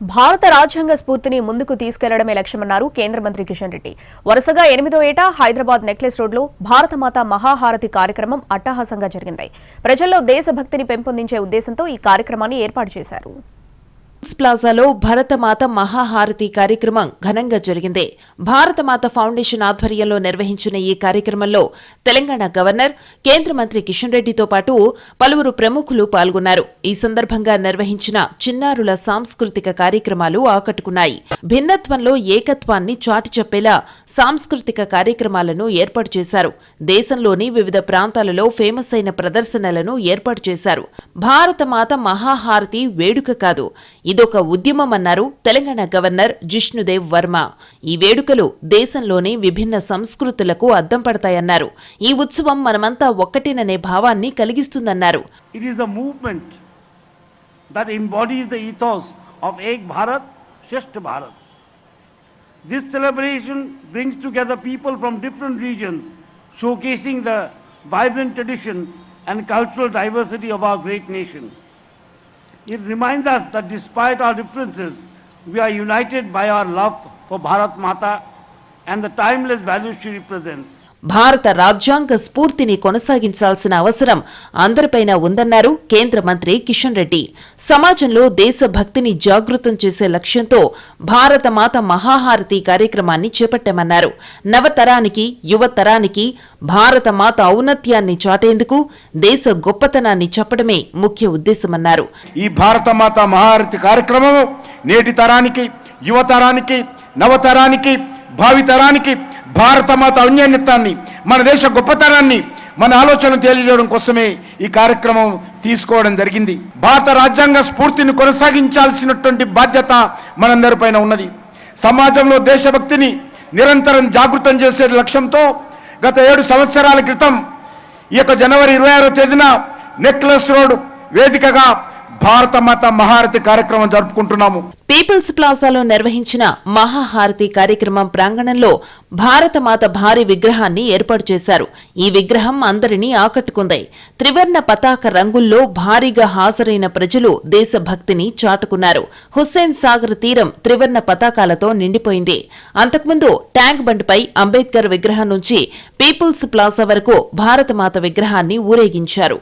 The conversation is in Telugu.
భారత రాజ్యాంగ స్ఫూర్తిని ముందుకు తీసుకెళ్ళడమే లక్ష్యమన్నారు కేంద్ర మంత్రి కిషన్ రెడ్డి. వరుసగా ఎనిమిదో ఏటా హైదరాబాద్ నెక్లెస్ రోడ్లో భారతమాత మహాహారతి కార్యక్రమం అట్టహాసంగా జరిగింది. ప్రజల్లో దేశభక్తిని పెంపొందించే ఉద్దేశంతో ఈ కార్యక్రమాన్ని ఏర్పాటు చేశారు. ప్లాజాలో భరతమాత మహాహారతి కార్యక్రమం ఘనంగా జరిగింది. భారతమాత ఫౌండేషన్ ఆధ్వర్యంలో నిర్వహించిన ఈ కార్యక్రమంలో తెలంగాణ గవర్నర్ కేంద్ర మంత్రి కిషన్ రెడ్డితో పాటు పలువురు ప్రముఖులు పాల్గొన్నారు. ఈ సందర్భంగా నిర్వహించిన చిన్నారుల సాంస్కృతిక కార్యక్రమాలు ఆకట్టుకున్నాయి. భిన్నత్వంలో ఏకత్వాన్ని చాటి చెప్పేలా సాంస్కృతిక కార్యక్రమాలను ఏర్పాటు చేశారు. దేశంలోని వివిధ ప్రాంతాలలో ఫేమస్ అయిన ప్రదర్శనలను ఏర్పాటు చేశారు. భారతమాత మహాహారతి వేడుక కాదు ఇదొక ఉద్యమమన్నారు తెలంగాణ గవర్నర్ జిష్ణుదేవ్ వర్మ ఈ వేడుకలు దేశంలోని విభిన్న సంస్కృతులకు అద్దం పడతాయన్నారు ఈ ఉత్సవం మనమంతా ఒక్కటేననే భావాన్ని కలిగిస్తుందన్నారు It is a movement that embodies the ethos of Ek Bharat, Shresth Bharat. This celebration brings together people from different regions, showcasing the vibrant tradition and cultural diversity of our great nation. It reminds us that despite our differences, we are united by our love for Bharat Mata and the timeless values she represents. భారత రాజ్యాంగ స్ఫూర్తిని కొనసాగించాల్సిన అవసరం అందరిపైన ఉందన్నారు కేంద్ర మంత్రి కిషన్ రెడ్డి. సమాజంలో దేశభక్తిని జాగృతం చేసే లక్ష్యంతో భారతమాత మహాహారతి కార్యక్రమాన్ని చేపట్టామన్నారు. నవతరానికి యువతరానికి భారతమాత ఔన్నత్యాన్ని చాటేందుకు దేశ గొప్పతనాన్ని చెప్పడమే ముఖ్య ఉద్దేశమన్నారు. ఈ భారతమాత మహారతి కార్యక్రమము నేటి తరానికి యువతరానికి నవతరానికి భావితరానికి భారతమాత అన్యాన్యతాన్ని మన దేశ గొప్పతనాన్ని మన ఆలోచన తెలియజేయడం కోసమే ఈ కార్యక్రమం తీసుకోవడం జరిగింది. భారత రాజ్యాంగ స్ఫూర్తిని కొనసాగించాల్సినటువంటి బాధ్యత మనందరిపైన ఉన్నది. సమాజంలో దేశభక్తిని నిరంతరం జాగృతం చేసే లక్ష్యంతో గత ఏడు సంవత్సరాల క్రితం ఈ యొక్క జనవరి ఇరవై ఆరో తేదీన నెక్లెస్ రోడ్ వేదికగా భారతమాత మహారతి కార్యక్రమం జరుపుకుంటున్నాము. పీపుల్స్ ప్లాజాలో నిర్వహించిన మహాహారతి కార్యక్రమం ప్రాంగణంలో భారతమాత భారీ విగ్రహాన్ని ఏర్పాటు చేశారు. ఈ విగ్రహం అందరినీ ఆకట్టుకుంది. త్రివర్ణ పతాక రంగుల్లో భారీగా హాజరైన ప్రజలు దేశభక్తిని చాటుకున్నారు. హుస్సేన్ సాగర్ తీరం త్రివర్ణ పతాకాలతో నిండిపోయింది. అంతకుముందు ట్యాంక్ బండ్పై అంబేద్కర్ విగ్రహం నుంచి పీపుల్స్ ప్లాజా వరకు భారతమాత విగ్రహాన్ని ఊరేగించారు.